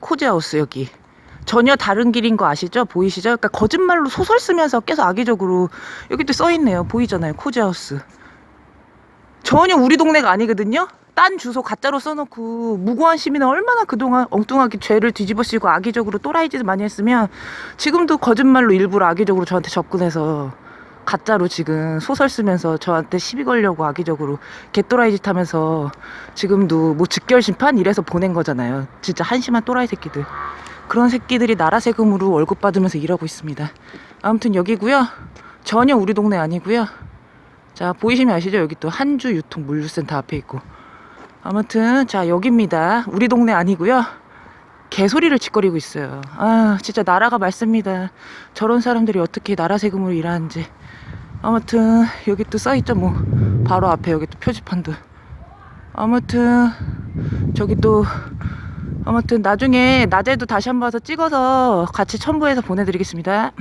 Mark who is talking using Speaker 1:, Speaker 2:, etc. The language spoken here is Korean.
Speaker 1: 코지하우스 여기 전혀 다른 길인 거 아시죠? 보이시죠? 그러니까 거짓말로 소설 쓰면서 계속 악의적으로 여기 또 써 있네요. 보이잖아요. 코지하우스. 전혀 우리 동네가 아니거든요. 딴 주소 가짜로 써놓고 무고한 시민은 얼마나 그동안 엉뚱하게 죄를 뒤집어쓰고 악의적으로 또라이짓 많이 했으면 지금도 거짓말로 일부러 악의적으로 저한테 접근해서 가짜로 지금 소설 쓰면서 저한테 시비 걸려고 악의적으로 개또라이 짓 하면서 지금도 뭐 직결 심판 이래서 보낸 거잖아요. 진짜 한심한 또라이 새끼들. 그런 새끼들이 나라 세금으로 월급 받으면서 일하고 있습니다. 아무튼 여기고요. 전혀 우리 동네 아니고요. 자 보이시면 아시죠? 여기 또 한주 유통 물류센터 앞에 있고. 아무튼 자 여기입니다. 우리 동네 아니고요. 개소리를 짓거리고 있어요. 아 진짜 나라가 맑습니다. 저런 사람들이 어떻게 나라 세금으로 일하는지. 아무튼 여기 또 써있죠 뭐 바로 앞에 여기 또 표지판도. 아무튼 저기 또 아무튼 나중에 낮에도 다시 한번 와서 찍어서 같이 첨부해서 보내드리겠습니다.